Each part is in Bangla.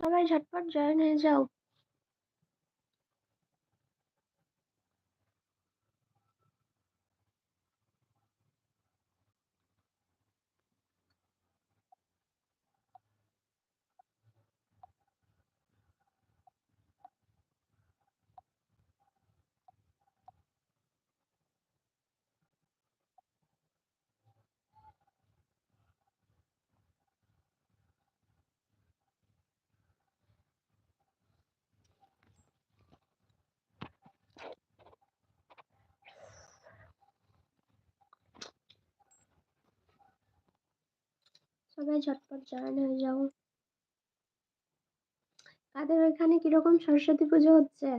সবাই ঝটপট জয়েন হয়ে যাও সবাই ঝটপট জয়েন হয়ে যাও। কাদের ওইখানে কীরকম সরস্বতী পুজো হচ্ছে?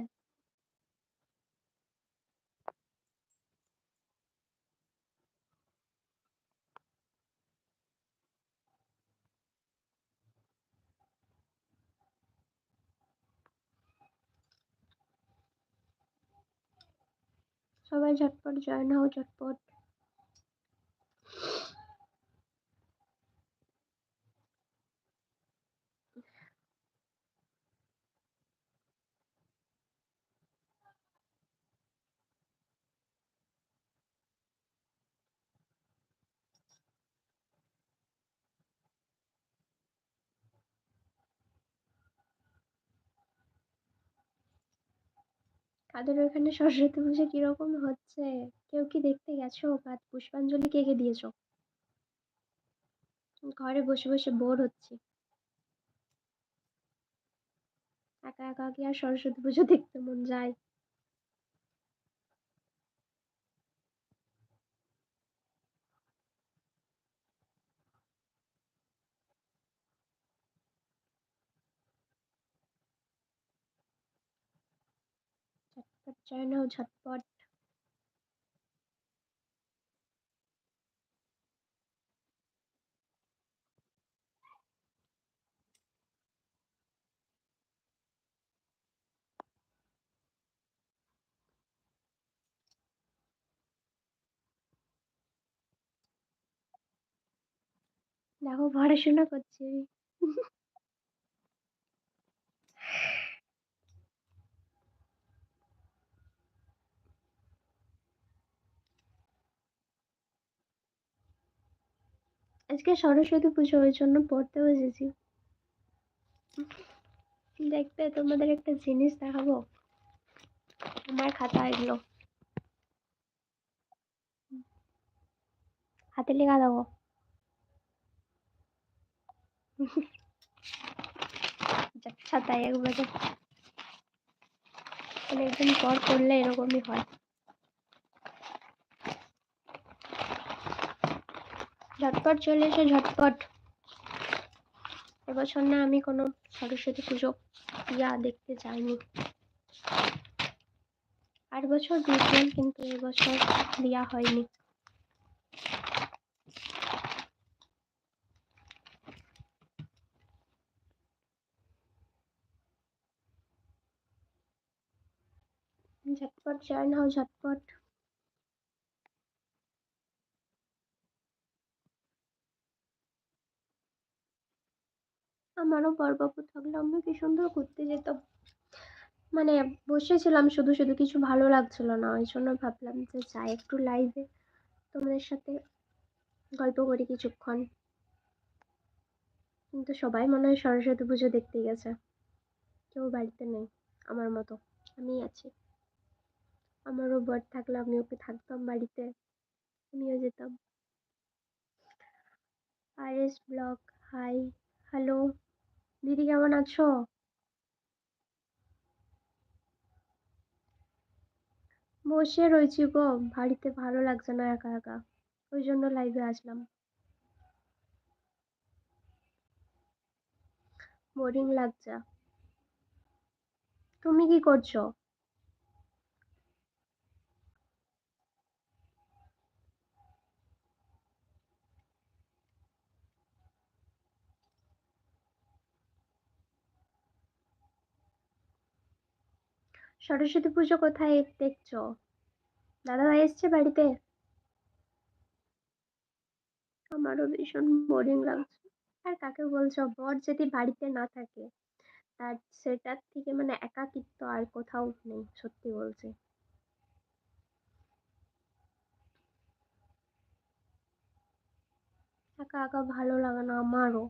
সবাই ঝটপট জয়েন হও, ঝটপট। কাদের ওখানে সরস্বতী পুজো কীরকম হচ্ছে? কেউ কি দেখতে গেছো? বা পুষ্পাঞ্জলি কে কে দিয়েছ? ঘরে বসে বসে বোর হচ্ছি। একা একা কি আর সরস্বতী পুজো দেখতে মন যায়? জয়েন হও ঝটপট। দেখো পড়াশোনা করছি। আজকে সরস্বতী পুজো ওই জন্য পড়তে বসেছি। দেখবে তোমাদের একটা জিনিস দেখাবো। আমার খাতা এগুলো। হাতে লেখা দেবো। যাচ্ছা তাই একবারে অনেকদিন পর করলে এরকমই হয়। ঝটপট চলে এসো, ঝটপট। এবছর না আমি কোনো সরস্বতী পুজো ইয়া দেখতে যাইনি। আর বছর দিয়েছিলাম কিন্তু এবছর দেওয়া হয়নি। ঝটপট জয়েন হও, ঝটপট। আমারও বরবাবু থাকলে আমি কি সুন্দর ঘুরতে যেতাম। মানে বসেছিলাম, শুধু শুধু কিছু ভালো লাগছিল না, ওই জন্য ভাবলাম যে যাই একটু লাইভে তোমাদের সাথে গল্প করি কিছুক্ষণ। কিন্তু সবাই মনে হয় সরস্বতী পুজো দেখতে গেছে। কেউ বাড়িতে নেই আমার মতো, আমি আছি। আমারও বর থাকলে আমি ওকে থাকতাম বাড়িতে? আমিও যেতাম। R S blog hi hello, দিদি কেমন আছো? বসে রয়েছি গো, বাড়িতে ভালো লাগছে না একা একা, ওই জন্য লাইভে আসলাম। বোরিং লাগছে। তুমি কি করছ? সরস্বতী পুজো কোথায় দেখছ? দাদা ভাই এসছে বাড়িতে? আমারও ভীষণ বোরিং লাগছে। আর কাকে বলছো? বর যদি বাড়িতে না থাকে, তার সেটার থেকে মানে একাকিত্ব আর কোথাও নেই, সত্যি বলছি। একা একা ভালো লাগে না আমারও।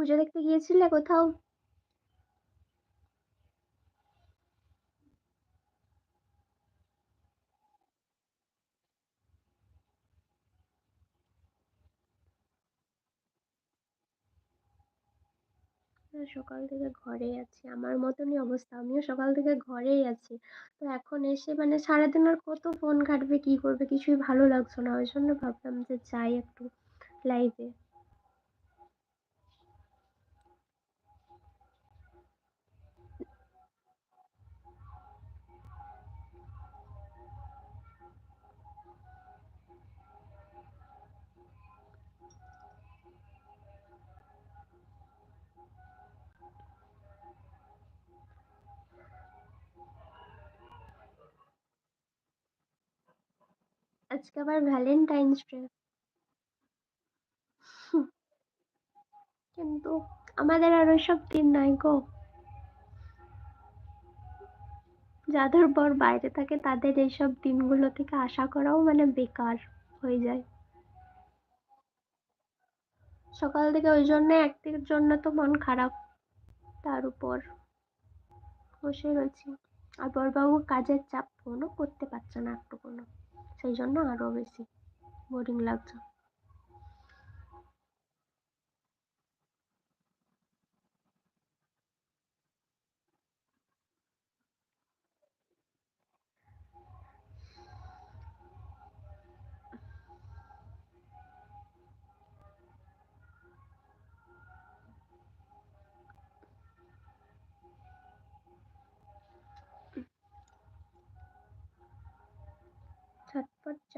পুজো দেখতে গিয়েছিলে কোথাও? সকাল থেকে ঘরেই আছি। আমার মতনই অবস্থা, আমিও সকাল থেকে ঘরেই আছি। তো এখন এসে মানে সারাদিন আর কত ফোন ঘাঁটবে, কি করবে? কিছুই ভালো লাগছে না। ওই জন্য ভাবলাম যে যাই একটু লাইভে আজকে আবার ভ্যালেন্টাইন্স ডে কিন্তু আমাদের আর ওইসব দিন নাই গো। যাদের বর বাইরে থাকে, তাদের এইসব দিনগুলো থেকে আশা করাও মানে বেকার হয়ে যায়। সকাল থেকে ওই জন্য একদিনের জন্য তো মন খারাপ। তার উপর বসে রয়েছি। আর বরবাবু কাজের চাপ ফোনও করতে পারছে না একটু কোনো সেই জন্য আরও বেশি বোরিং লাগছে।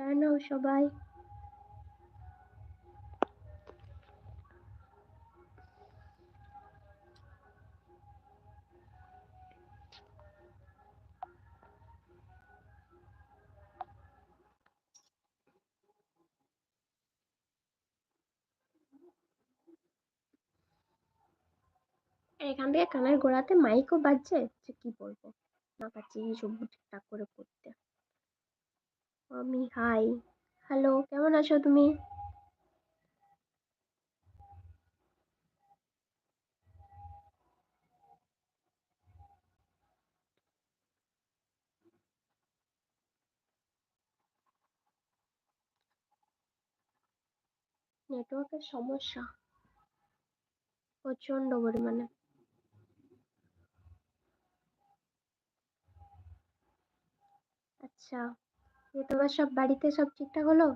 ঝটপট চায় নাও সবাই। এখান থেকে কানের গোড়াতে মাইকও বাজছে কি বলব? না পাচ্ছি কিছু ঠিকঠাক করে করতে। আমি হাই হ্যালো কেমন আছো তুমি? নেটওয়ার্কের সমস্যা। প্রচণ্ড পরিমাণে। আচ্ছা। তোমার সব বাড়িতে সব ঠিকঠাক হলো?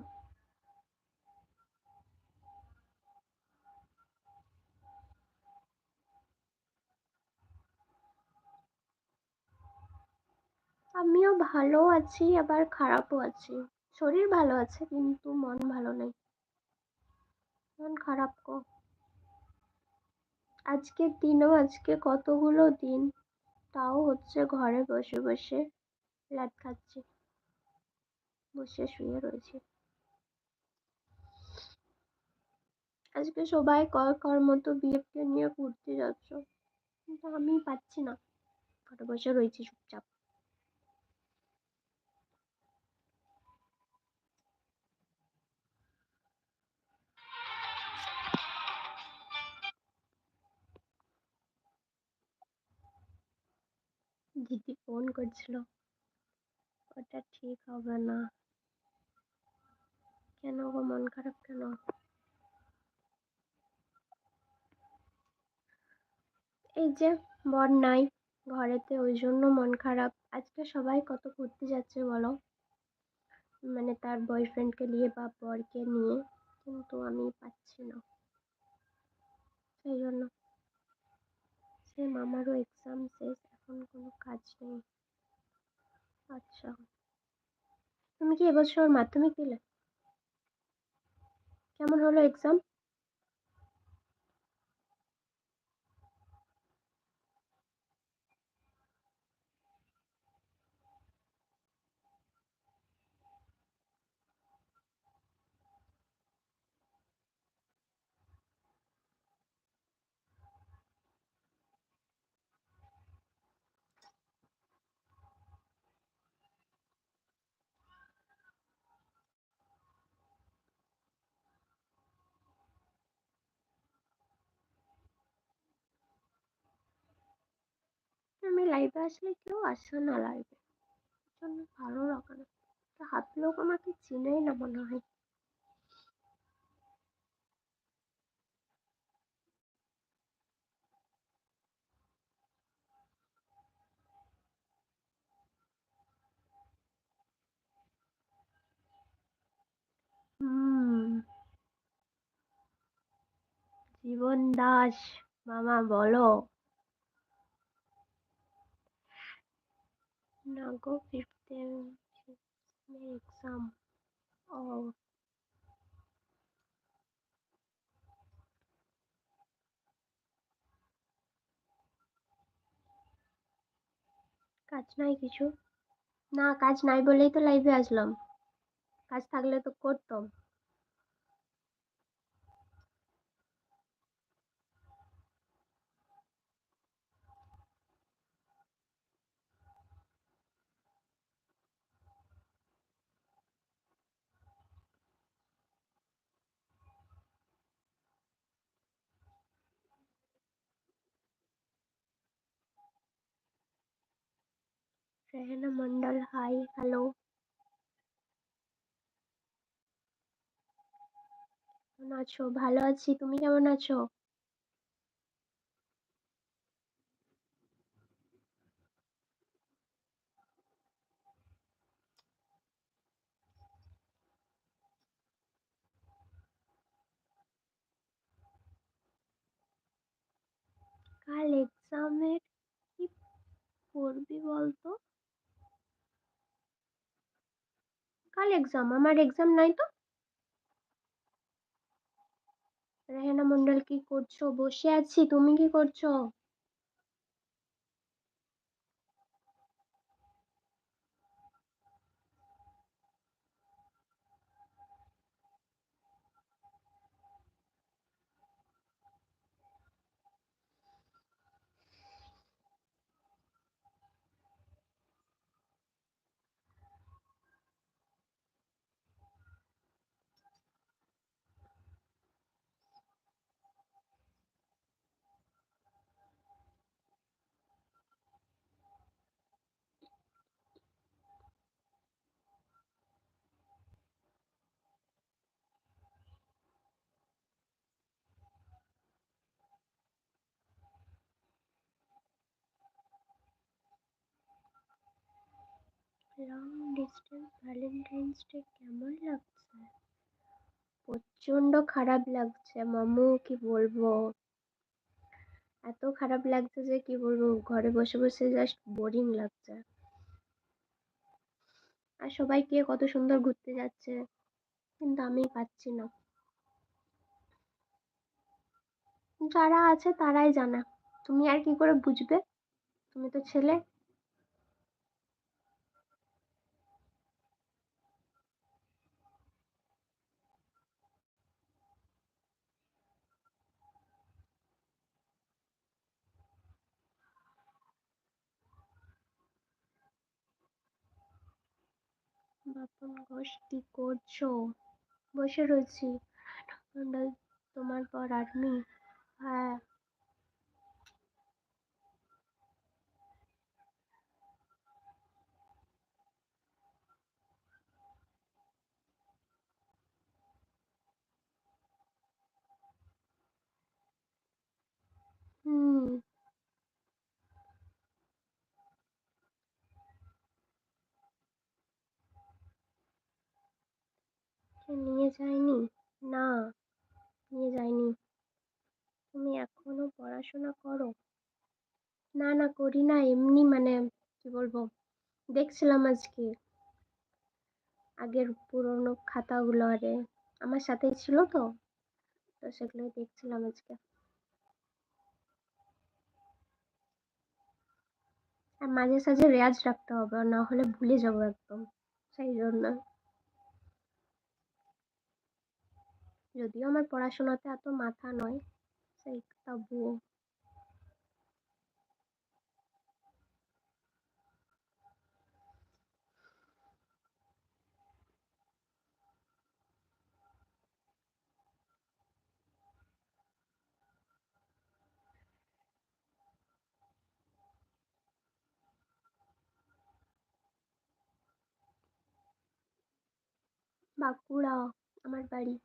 আমিও ভালো আছি, আবার খারাপও আছি। শরীর ভালো আছে, কিন্তু মন ভালো নেই। মন খারাপ গো আজকের দিনও আজকে কতগুলো দিন? তাও হচ্ছে ঘরে বসে বসে ল্যাদ খাচ্ছি। বসে শুয়ে রয়েছি। আজকে সবাই কর কর মতো বিএফকে নিয়ে ঘুরতে যাচ্ছ। কিন্তু আমি পাচ্ছি না। ঘরে বসে রয়েছি চুপচাপ। দিদি ফোন করছিল। ওটা ঠিক হবে না। কেন গো, মন খারাপ কেন? এই যে, বর নাই ঘরেতে, ওই জন্য মন খারাপ। আজকে সবাই কত ঘুরতে যাচ্ছে বলো? মানে তার বয়ফ্রেন্ডকে নিয়ে বা বরকে নিয়ে, কিন্তু আমি পাচ্ছি না। সেই জন্য। সে মামারও এক্সাম শেষ, এখন কোনো কাজ নেই। আচ্ছা। তুমি কি এবছর মাধ্যমিক দিলে? কেমন হলো এক্সাম আমি লাইভে আসলে কেউ আসে না লাইভে জন্য ভালো লাগে না। হাত লোক আমাকে চিনেই না মনে হয়। জীবন দাস, মামা বলো। না গো ফিফথ এক্সাম ও কাজ নাই কিছু? না, কাজ নাই বলেই তো লাইভে আসলাম। কাজ থাকলে তো করতাম। রেহেনা মন্ডল হাই হ্যালো কেমন আছো? ভালো আছি তুমি কেমন আছো? কাল এক্সামের এক্সাম আমার এক্সাম নাই তো? রেহানা মন্ডল কি করছ? বসে আছি তুমি কি করছ? লং ডিস্টেন্স ভ্যালেন্টাইন্স ডে কেমন লাগছে? প্রচণ্ড খারাপ লাগছে, মামু, কি বলব? এত খারাপ লাগছে যে, কি বলব, ঘরে বসে বসে জাস্ট বোরিং লাগছে। আর সবাই কে কত সুন্দর ঘুরতে যাচ্ছে, কিন্তু আমি পাচ্ছি না। যারা আছে তারাই জানা। তুমি আর কি করে বুঝবে? তুমি তো ছেলে। বাপন ঘোষ কি করছ? বসে রয়েছি। তোমার পর আর্মি হ্যাঁ হুম কে নিয়ে যায়নি? না, নিয়ে যায়নি। তুমি এখনও পড়াশোনা করো? না না, করি না, এমনি মানে কি বলব, দেখছিলাম আজকে আগের পুরোনো খাতাগুলো, আরে আমার সাথেই ছিল তো তো সেগুলোই দেখছিলাম আজকে। আর মাঝে সাঝে রেয়াজ রাখতে হবে, না হলে ভুলে যাব একদম, সেই জন্য। যদিও আমার পড়াশোনাতে এত মাথা নয় সেই তবুও বাঁকুড়া আমার বাড়ি।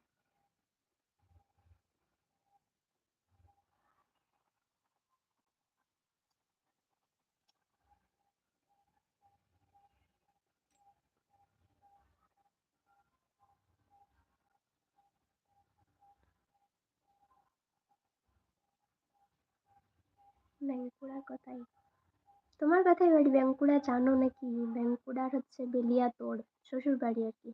বাঁকুড়ার কথাই। তোমার কথাই বাড়ি বাঁকুড়া জানো নাকি? বাঁকুড়ার হচ্ছে বেলিয়াতোড় শ্বশুর বাড়ি আর কি।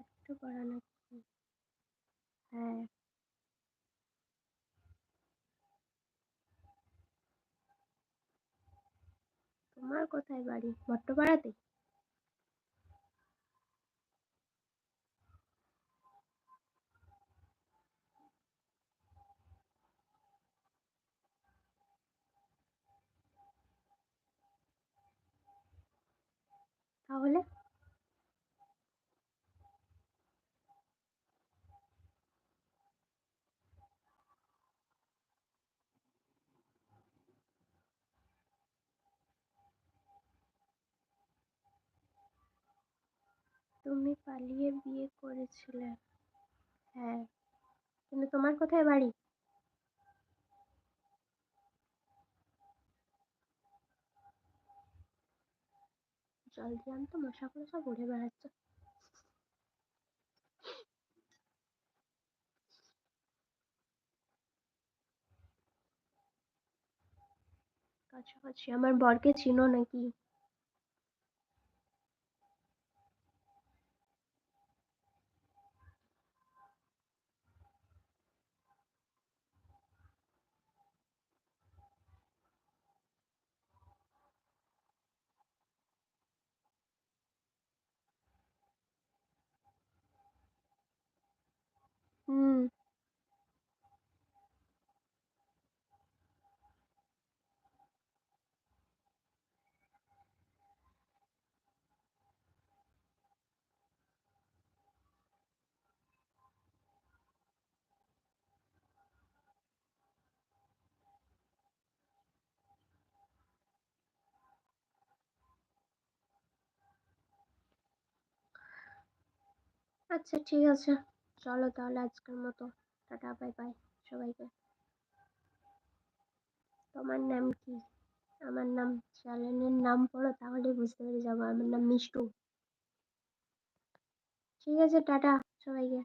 একটু পড়া নাকি হ্যাঁ। তোমার কোথায় বাড়ি? ভট্টপাড়াতে তাহলে? তুমি পালিয়ে বিয়ে করেছিলে। হ্যাঁ কিন্তু তোমার কোথায় বাড়ি? জল দিয়ে আনতো, মশাগুলো সব উড়ে বেড়াচ্ছে। কাছাকাছি। আমার বরকে চিনো নাকি? হুম আচ্ছা ঠিক আছে। চলো তাহলে আজকের মতো। টাটা, বাই বাই সবাইকে। তোমার নাম কি? আমার নাম চ্যানেলের নাম পড়ো তাহলে বুঝতে পেরে যাব আমার নাম মিষ্টু। ঠিক আছে, টাটা সবাইকে।